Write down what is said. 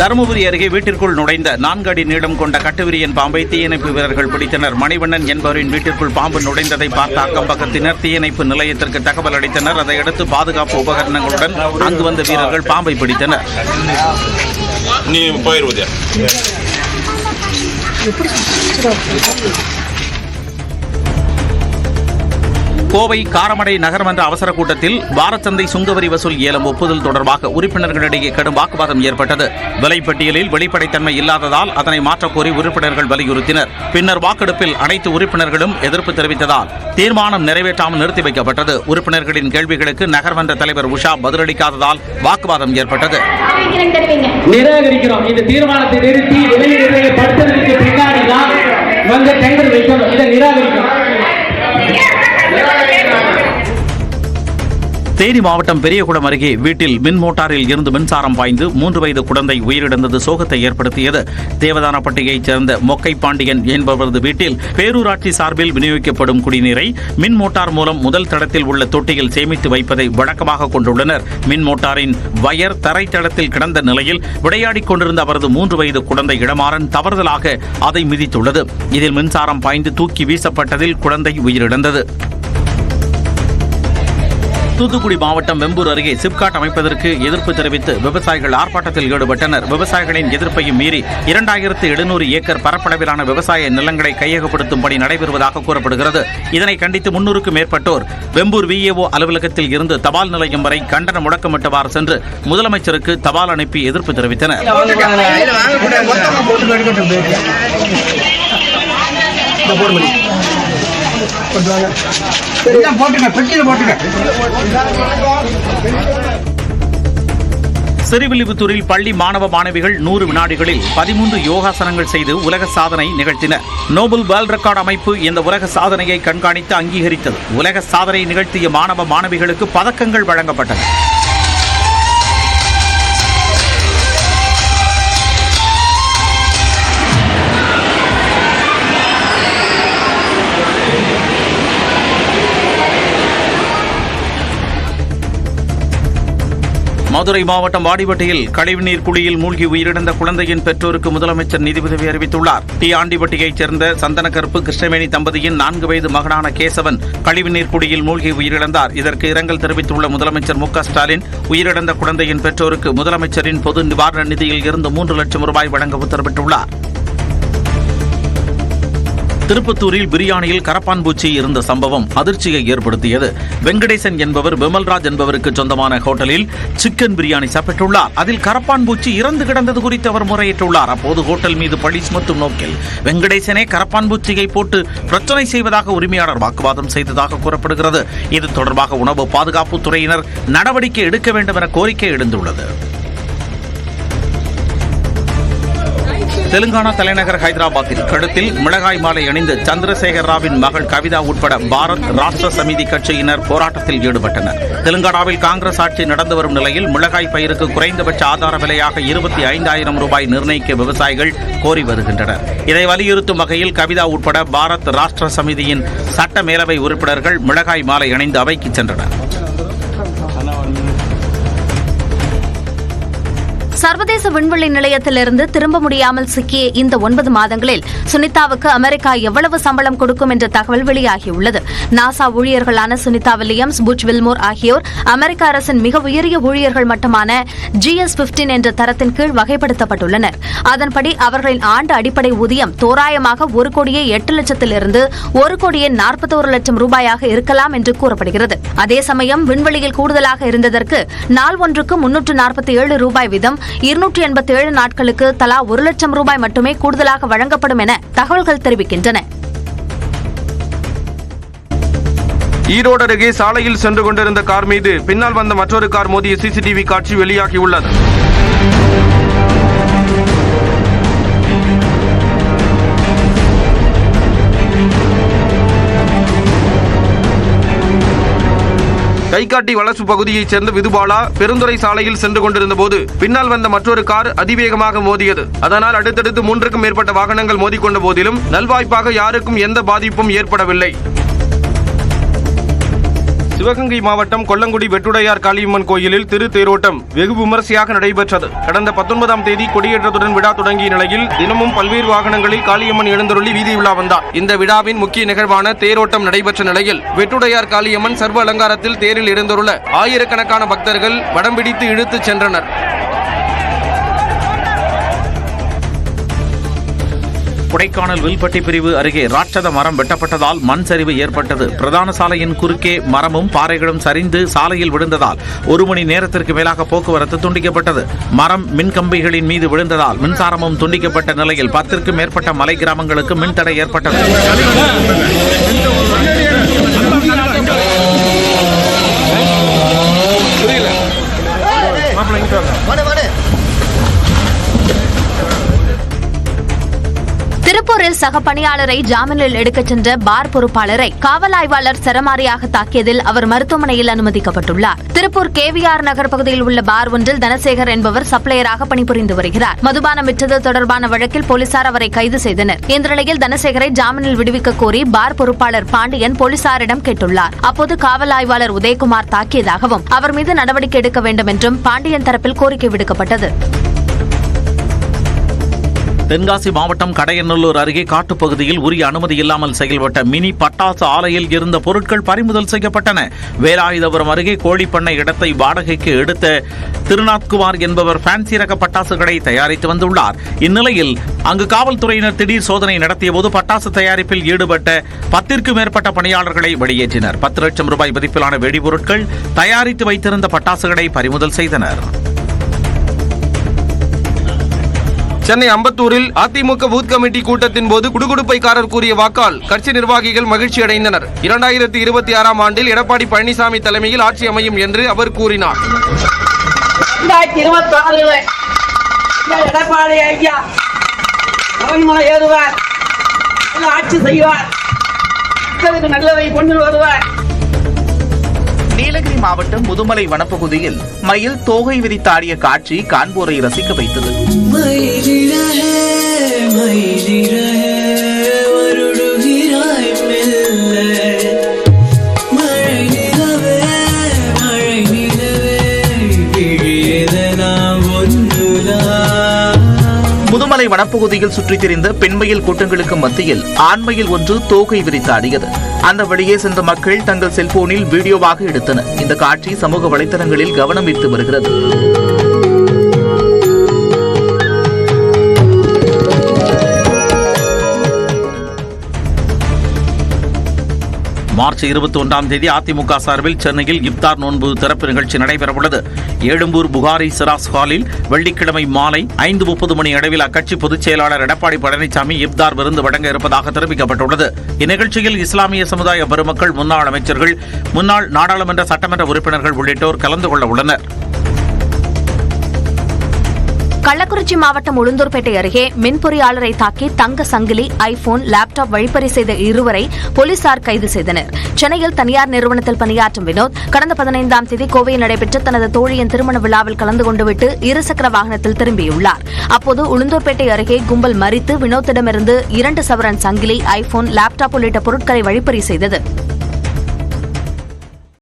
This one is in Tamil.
தருமபுரி அருகே வீட்டிற்குள் நுழைந்த நான்கு அடி நீளம் கொண்ட கட்டுவிரியன் பாம்பை தீயணைப்பு வீரர்கள் பிடித்தனர். மணிவண்ணன் என்பவரின் வீட்டிற்குள் பாம்பு நுழைந்ததை பார்த்த அக்கம் பக்கத்தினர் தீயணைப்பு நிலையத்திற்கு தகவல் அளித்தனர். அதையடுத்து பாதுகாப்பு உபகரணங்களுடன் அங்கு வந்த வீரர்கள் பாம்பை பிடித்தனர். ನೀವು போயிருவதே கோவை காரமடை நகர்மன்ற அவசர கூட்டத்தில் வாரச்சந்தை சுங்கவரி வசூல் ஏலம் ஒப்புதல் தொடர்பாக உறுப்பினர்களிடையே கடும் வாக்குவாதம் ஏற்பட்டது. விலைப்பட்டியலில் வெளிப்படைத்தன்மை இல்லாததால் அதனை மாற்றக்கோரி உறுப்பினர்கள் வலியுறுத்தினர். பின்னர் வாக்கெடுப்பில் அனைத்து உறுப்பினர்களும் எதிர்ப்பு தெரிவித்ததால் தீர்மானம் நிறைவேற்றாமல் நிறுத்தி வைக்கப்பட்டது. உறுப்பினர்களின் கேள்விகளுக்கு நகர்மன்ற தலைவர் உஷா பதிலளிக்காததால் வாக்குவாதம் ஏற்பட்டது. நிராகரிக்கிறோம். இந்த தீர்மானத்தை நிறுத்தி விலை தேனி மாவட்டம் பெரியகுளம் அருகே வீட்டில் மின் மோட்டாரில் இருந்து மின்சாரம் பாய்ந்து மூன்று வயது குழந்தை உயிரிழந்தது சோகத்தை ஏற்படுத்தியது. தேவதானப்பட்டியைச் சேர்ந்த மொக்கை பாண்டியன் என்பவரது வீட்டில் பேரூராட்சி சார்பில் விநியோகிக்கப்படும் குடிநீரை மின் மோட்டார் மூலம் முதல் தடத்தில் உள்ள தொட்டியில் சேமித்து வைப்பதை வழக்கமாக கொண்டுள்ளனர். மின் மோட்டாரின் வயர் தரைத்தளத்தில் கிடந்த நிலையில் விளையாடிக் கொண்டிருந்த அவரது மூன்று வயது குழந்தை இடமாறன் தவறுதலாக அதை மிதித்துள்ளது. இதில் மின்சாரம் பாய்ந்து தூக்கி வீசப்பட்டதில் குழந்தை உயிரிழந்தது. தூத்துக்குடி மாவட்டம் வெம்பூர் அருகே சிப்காட் அமைப்பதற்கு எதிர்ப்பு தெரிவித்து விவசாயிகள் ஆர்ப்பாட்டத்தில் ஈடுபட்டனர். விவசாயிகளின் எதிர்ப்பையும் மீறி இரண்டாயிரத்து எழுநூறு ஏக்கர் பரப்பளவிலான விவசாய நிலங்களை கையகப்படுத்தும் பணி நடைபெறுவதாக கூறப்படுகிறது. இதனை கண்டித்து முன்னூறுக்கும் மேற்பட்டோர் வெம்பூர் விஏஓ அலுவலகத்தில் இருந்து தபால் நிலையம் வரை கண்டன முழக்கமிட்டவாறு சென்று முதலமைச்சருக்கு தபால் அனுப்பி எதிர்ப்பு தெரிவித்தனர். போட்டுங்க போட்டுங்க சிறுவில்லிபுத்தூரில் பள்ளி மாணவ மாணவிகள் நூறு வினாடிகளில் பதிமூன்று யோகாசனங்கள் செய்து உலக சாதனை நிகழ்த்தினர். நோபல் வேர்ல்ட் ரெக்கார்டு அமைப்பு இந்த உலக சாதனையை கண்காணித்து அங்கீகரித்தது. உலக சாதனை நிகழ்த்திய மாணவ மாணவிகளுக்கு பதக்கங்கள் வழங்கப்பட்டன. மதுரை மாவட்டம் வாடிப்பட்டியில் கழிவுநீர் குழியில் மூழ்கி உயிரிழந்த குழந்தையின் பெற்றோருக்கு முதலமைச்சர் நிதி உதவி அறிவித்துள்ளார். டி ஆண்டிப்பட்டியைச் சேர்ந்த சந்தனக்கருப்பு கிருஷ்ணவேணி தம்பதியின் நான்கு வயது மகனான கேசவன் கழிவுநீர் குழியில் மூழ்கி உயிரிழந்தார். இதற்கு இரங்கல் தெரிவித்துள்ள முதலமைச்சர் மு ஸ்டாலின் உயிரிழந்த குழந்தையின் பெற்றோருக்கு முதலமைச்சரின் பொது நிவாரண நிதியில் இருந்து மூன்று லட்சம் ரூபாய் வழங்க உத்தரவிட்டுள்ளார். திருப்பத்தூரில் பிரியாணியில் கரப்பான் பூச்சி இருந்த சம்பவம் அதிர்ச்சியை ஏற்படுத்தியது. வெங்கடேசன் என்பவர் விமல்ராஜ் என்பவருக்கு சொந்தமான ஹோட்டலில் சிக்கன் பிரியாணி சாப்பிட்டுள்ளார். அதில் கரப்பான் பூச்சி இறந்து கிடந்தது குறித்து அவர் முறையிட்டுள்ளார். அப்போது ஹோட்டல் மீது பழி சுமத்தும் நோக்கில் வெங்கடேசனே கரப்பான் பூச்சியை போட்டு பிரச்சனை செய்வதாக உரிமையாளர் வாக்குவாதம் செய்ததாக கூறப்படுகிறது. இது தொடர்பாக உணவு பாதுகாப்பு துறையினர் நடவடிக்கை எடுக்க வேண்டும் என கோரிக்கை எழுந்துள்ளது. தெலுங்கானா தலைநகர் ஹைதராபாத்தில் கழுத்தில் மிளகாய் மாலை அணிந்து சந்திரசேகர் ராவின் மகள் கவிதா உட்பட பாரத் ராஷ்டிர சமிதி கட்சியினர் போராட்டத்தில் ஈடுபட்டனர். தெலுங்கானாவில் காங்கிரஸ் ஆட்சி நடந்து வரும் நிலையில் மிளகாய் பயிருக்கு குறைந்தபட்ச ஆதார விலையாக இருபத்தி ஐந்தாயிரம் ரூபாய் நிர்ணயிக்க விவசாயிகள் கோரி வருகின்றனர். இதை வலியுறுத்தும் வகையில் கவிதா உட்பட பாரத் ராஷ்டிர சமிதியின் சட்ட மேலவை உறுப்பினர்கள் மிளகாய் மாலை அணிந்து அவைக்கு சென்றனர். சர்வதேச விண்வெளி நிலையத்திலிருந்து திரும்ப முடியாமல் சிக்கிய இந்த ஒன்பது மாதங்களில் சுனிதாவுக்கு அமெரிக்கா எவ்வளவு சம்பளம் கொடுக்கும் என்ற தகவல் வெளியாகியுள்ளது. நாசா ஊழியர்களான சுனிதா வில்லியம்ஸ் புட்ச் வில்மோர் ஆகியோர் அமெரிக்க அரசின் மிக உயரிய ஊழியர்கள் மட்டமான ஜிஎஸ் பிப்டீன் என்ற தரத்தின் கீழ் வகைப்படுத்தப்பட்டுள்ளனர். அதன்படி அவர்களின் ஆண்டு அடிப்படை ஊதியம் தோராயமாக ஒரு கோடியே எட்டு லட்சத்திலிருந்து ஒரு கோடியே நாற்பத்தோரு லட்சம் ரூபாயாக இருக்கலாம் என்று கூறப்படுகிறது. அதே சமயம் விண்வெளியில் கூடுதலாக இருந்ததற்கு நாள் ஒன்றுக்கு முன்னூற்று நாற்பத்தி ஏழு ரூபாய் வீதம் இருநூற்றி எண்பத்தி ஏழு நாட்களுக்கு தலா ஒரு லட்சம் ரூபாய் மட்டுமே கூடுதலாக வழங்கப்படும் என தகவல்கள் தெரிவிக்கின்றன. ஈரோடு அருகே சாலையில் சென்று கொண்டிருந்த கார் மீது பின்னால் வந்த மற்றொரு கார் மோதிய சிசிடிவி காட்சி வெளியாகியுள்ளது. கைகாட்டி வளசு பகுதியைச் சேர்ந்த விதுபாலா பெருந்துறை சாலையில் சென்று கொண்டிருந்த போது பின்னால் வந்த மற்றொரு கார் அதிவேகமாக மோதியது. அதனால் அடுத்தடுத்து மூன்றுக்கும் மேற்பட்ட வாகனங்கள் மோதிக்கொண்ட போதிலும் நல்வாய்ப்பாக யாருக்கும் எந்த பாதிப்பும் ஏற்படவில்லை. சிவகங்கை மாவட்டம் கொல்லங்குடி வெட்டுடையார் காளியம்மன் கோயிலில் திரு தேரோட்டம் வெகு விமரிசையாக நடைபெற்றது. கடந்த பத்தொன்பதாம் தேதி கொடியேற்றத்துடன் விழா தொடங்கிய நிலையில் தினமும் பல்வேறு வாகனங்களில் காளியம்மன் எழுந்தருளி வீதி விழா வந்தார். இந்த விழாவின் முக்கிய நிகழ்வான தேரோட்டம் நடைபெற்ற நிலையில் வெட்டுடையார் காளியம்மன் சர்வ அலங்காரத்தில் தேரில் எழுந்தருள ஆயிரக்கணக்கான பக்தர்கள் வடம் பிடித்து இழுத்துச் சென்றனர். கொடைக்கானல் வில்பட்டி பிரிவு அருகே ராட்சத மரம் வெட்டப்பட்டதால் மண் சரிவு ஏற்பட்டது. பிரதான சாலையின் குறுக்கே மரமும் பாறைகளும் சரிந்து சாலையில் விழுந்ததால் ஒரு மணி நேரத்திற்கு மேலாக போக்குவரத்து துண்டிக்கப்பட்டது. மரம் மின் கம்பிகளின் மீது விழுந்ததால் மின்சாரமும் துண்டிக்கப்பட்ட நிலையில் பத்திற்கும் மேற்பட்ட மலை கிராமங்களுக்கு மின்தடை ஏற்பட்டது. திருப்பூரில் சக பணியாளரை ஜாமீனில் எடுக்கச் சென்ற பார் பொறுப்பாளரை காவல் ஆய்வாளர் சரமாரியாக தாக்கியதில் அவர் மருத்துவமனையில் அனுமதிக்கப்பட்டுள்ளார். திருப்பூர் கேவிஆர் நகர் பகுதியில் உள்ள பார் ஒன்றில் தனசேகர் என்பவர் சப்ளையராக பணிபுரிந்து வருகிறார். மதுபானம் விற்றது தொடர்பான வழக்கில் போலீசார் அவரை கைது செய்தனர். இந்த நிலையில் தனசேகரை ஜாமீனில் விடுவிக்க கோரி பார் பொறுப்பாளர் பாண்டியன் போலீசாரிடம் கேட்டுள்ளார். அப்போது காவல் ஆய்வாளர் உதயகுமார் தாக்கியதாகவும் அவர் மீது நடவடிக்கை எடுக்க வேண்டும் என்றும் பாண்டியன் தரப்பில் கோரிக்கை விடுக்கப்பட்டது. தென்காசி மாவட்டம் கடையநல்லூர் அருகே காட்டுப்பகுதியில் உரிய அனுமதி இல்லாமல் செயல்பட்ட மினி பட்டாசு ஆலையில் இருந்த பொருட்கள் பறிமுதல் செய்யப்பட்டன. வேலாயுதபுரம் அருகே கோழிப்பண்ணை இடத்தை வாடகைக்கு எடுத்த திருநாத்குமார் என்பவர் ஃபேன்சி ரக பட்டாசுகளை தயாரித்து வந்துள்ளார். இந்நிலையில் அங்கு காவல்துறையினர் திடீர் சோதனை நடத்திய போது பட்டாசு தயாரிப்பில் ஈடுபட்ட பத்திற்கும் மேற்பட்ட பணியாளர்களை வெளியேற்றினர். பத்து லட்சம் ரூபாய் மதிப்பிலான வெடிபொருட்கள் தயாரித்து வைத்திருந்த பட்டாசுகளை பறிமுதல் செய்தனர். சென்னை அம்பத்தூரில் அதிமுக பூத் கமிட்டி கூட்டத்தின் போது குடுகுடுப்பைக்காரர் கூறிய வாக்கால் கட்சி நிர்வாகிகள் மகிழ்ச்சி அடைந்தனர். இரண்டாயிரத்தி இருபத்தி ஆறாம் ஆண்டில் எடப்பாடி பழனிசாமி தலைமையில் ஆட்சி அமையும் என்று அவர் கூறினார். எடப்பாடி ஐயா ஏறுவார் ஆட்சி செய்வார். நல்லதை கொண்டு வருவார். நீலகிரி மாவட்டம் முதுமலை வனப்பகுதியில் மயில் தோகை விரித்தாடிய காட்சி காண்போரை ரசிக்க வைத்தது. வனப்பகுதியில் சுற்றித் திரிந்த பெண்மயில் கூட்டங்களுக்கு மத்தியில் ஆண்மையில் ஒன்று தோகை விரித்தாடியது அந்த வழியே சென்ற மக்கள் தங்கள் செல்போனில் வீடியோவாக எடுத்தனர். இந்த காட்சி சமூக வலைதளங்களில் கவனம் ஈர்த்து வருகிறது. மார்ச் இருபத்தி ஒன்றாம் தேதி அதிமுக சார்பில் சென்னையில் இப்தார் நோன்பு திறப்பு நிகழ்ச்சி நடைபெறவுள்ளது. ஏழும்பூர் புகாரி சிராஸ் ஹாலில் வெள்ளிக்கிழமை மாலை ஐந்து முப்பது மணி அளவில் அக்கட்சி பொதுச் செயலாளர் எடப்பாடி பழனிசாமி இப்தார் விருந்து வழங்க இருப்பதாக தெரிவிக்கப்பட்டுள்ளது. இந்நிகழ்ச்சியில் இஸ்லாமிய சமுதாய பெருமக்கள் முன்னாள் அமைச்சர்கள் முன்னாள் நாடாளுமன்ற சட்டமன்ற உறுப்பினர்கள் உள்ளிட்டோர் கலந்து கொள்ள உள்ளனர். கள்ளக்குறிச்சி மாவட்டம் உளுந்தூர்பேட்டை அருகே மின் பொறியாளரை தாக்கி தங்க சங்கிலி ஐபோன் லேப்டாப் வழிப்பறி செய்த இருவரை போலீசார் கைது செய்தனர். சென்னையில் தனியார் நிறுவனத்தில் பணியாற்றும் வினோத் கடந்த பதினைந்தாம் தேதி கோவையில் நடைபெற்ற தனது தோழியின் திருமண விழாவில் கலந்து கொண்டுவிட்டு இருசக்கர வாகனத்தில் திரும்பியுள்ளார். அப்போது உளுந்தூர்பேட்டை அருகே கும்பல் மறித்து வினோத்திடமிருந்து இரண்டு சவரன் சங்கிலி ஐபோன் லேப்டாப் உள்ளிட்ட பொருட்களை வழிப்பறி செய்தது.